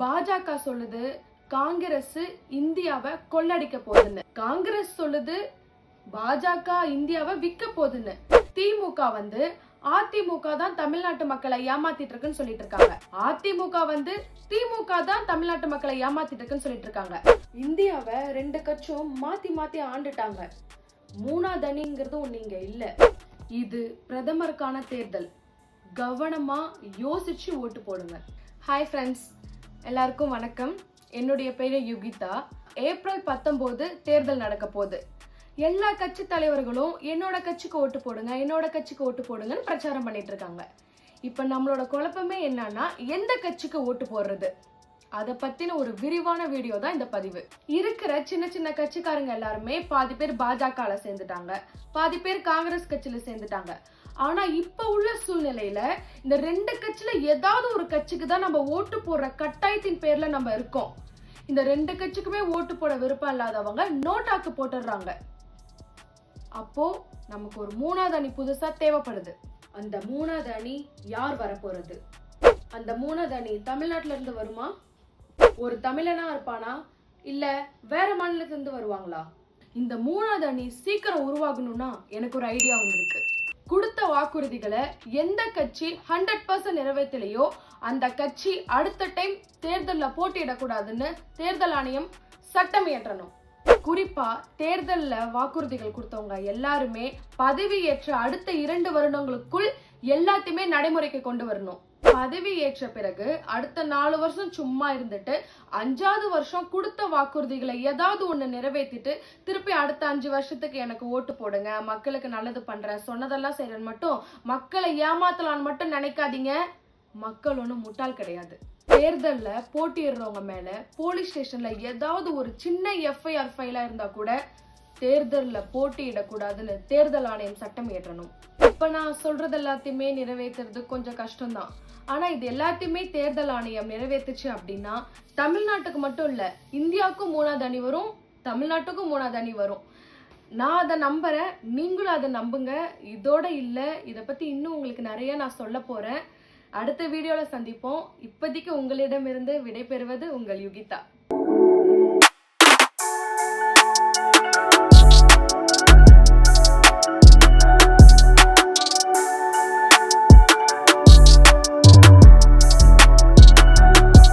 பாஜக சொல்லுது காங்கிரஸ் இந்தியாவை கொள்ளடிக்க போகுதுன்னு. காங்கிரஸ் சொல்லுது பாஜக இந்தியாவை விற்க போகுதுன்னு. திமுக வந்து அதிமுக தான் தமிழ்நாட்டு மக்களை ஏமாத்திட்டு இருக்குன்னு சொல்லிட்டு இருக்காங்க. அதிமுக வந்து திமுக தான் தமிழ்நாட்டு மக்களை ஏமாத்திட்டு இருக்குன்னு சொல்லிட்டு இருக்காங்க. இந்தியாவை ரெண்டு கட்சியும் மாத்தி மாத்தி ஆண்டுட்டாங்க. மூணாவது அணிங்கிறது ஒண்ணு இங்க இல்ல. இது பிரதமருக்கான தேர்தல். கவனமா யோசிச்சு ஓட்டு போடுங்க. ஹாய் ஃப்ரெண்ட்ஸ் எல்லாருக்கும் வணக்கம். என்னுடைய பெயர் யுகிதா. ஏப்ரல் பத்தொம்போது தேர்தல் நடக்க போகுது. எல்லா கட்சி தலைவர்களும் என்னோட கட்சிக்கு ஓட்டு போடுங்க என்னோட கட்சிக்கு ஓட்டு போடுங்கன்னு பிரச்சாரம் பண்ணிட்டு இருக்காங்க. இப்ப நம்மளோட குழப்பமே என்னன்னா எந்த கட்சிக்கு ஓட்டு போடுறது? அதை பத்தின ஒரு விரிவான வீடியோ தான் இந்த பதிவு. இருக்கிற சின்ன சின்ன கட்சிக்காரங்க எல்லாருமே பாதி பேர் பாஜகல சேர்ந்துட்டாங்க. பாதி பேர் காங்கிரஸ் கட்சியில சேர்ந்துட்டாங்க. ஆனா இப்ப உள்ள சூழ்நிலையில இந்த ரெண்டு கட்சியில ஏதாவது ஒரு கட்சிக்கு தான் நம்ம ஓட்டு போடுற கட்டாயத்தின் பேர்ல நம்ம இருக்கோம். இந்த ரெண்டு கட்சிக்குமே ஓட்டு போட விருப்பம் இல்லாதவங்க நோட்டாக்கு போட்டுடுறாங்க. அப்போ நமக்கு ஒரு மூணாவது அணி புதுசா தேவைப்படுது. அந்த மூணாவது அணி யார் வரப்போறது? அந்த மூணாவது அணி தமிழ்நாட்டுல இருந்து வருமா? ஒரு தமிழனா இருப்பானா? இல்ல வேற மாநிலத்துல இருந்து வருவாங்களா? இந்த மூணாவது அணி சீக்கிரம் உருவாகணும்னா எனக்கு ஒரு ஐடியா ஒன்று இருக்கு. கொடுத்த வாக்குறுதிகளை எந்த கட்சி ஹண்ட்ரட் பர்சன்ட் நிறைவேற்றலையோ அந்த கட்சி அடுத்த டைம் தேர்தலில் போட்டியிடக்கூடாதுன்னு தேர்தல் ஆணையம் சட்டம் இயற்றணும் குறிப்பா தேர்தல்ல வாக்குறுதிகள் கொடுத்தவங்க எல்லாருமே பதவி அடுத்த இரண்டு வருடங்களுக்குள் எல்லாத்தையுமே நடைமுறைக்கு கொண்டு வரணும். பதவி ஏற்ற பிறகு அடுத்த நாலு வருஷம் சும்மா இருந்துட்டு அஞ்சாவது வருஷம் கொடுத்த வாக்குறுதிகளை ஏதாவது ஒன்று நிறைவேற்றிட்டு திருப்பி அடுத்த அஞ்சு வருஷத்துக்கு எனக்கு ஓட்டு போடுங்க. மக்களுக்கு நல்லது பண்ணுறேன் சொன்னதெல்லாம் செய்கிறேன்னு மட்டும் மக்களை ஏமாத்தலான்னு மட்டும் நினைக்காதீங்க. மக்கள் ஒன்றும் முட்டாள் கிடையாது. தேர்தலில் போட்டியிடுறவங்க மேலே போலீஸ் ஸ்டேஷனில் ஏதாவது ஒரு சின்ன எஃப்ஐஆர் ஃபைலாக இருந்தால் கூட தேர்தலில் போட்டியிடக்கூடாதுன்னு தேர்தல் ஆணையம் சட்டம் இயற்றணும். இப்போ நான் சொல்றது எல்லாத்தையுமே நிறைவேற்றுறது கொஞ்சம் கஷ்டம்தான். ஆனால் இது எல்லாத்தையுமே தேர்தல் ஆணையம் நிறைவேற்றுச்சு அப்படின்னா தமிழ்நாட்டுக்கு மட்டும் இல்லை இந்தியாவுக்கும் மூணாவது அணி வரும் தமிழ்நாட்டுக்கும் மூணாவது அணி வரும். நான் அதை நம்புறேன் நீங்களும் அதை நம்புங்க. இதோட இல்லை இதை பற்றி இன்னும் உங்களுக்கு நிறைய நான் சொல்ல போறேன். அடுத்த வீடியோவில் சந்திப்போம். இப்போதைக்கு உங்களிடமிருந்து விடைபெறுவது உங்கள் யுகிதா.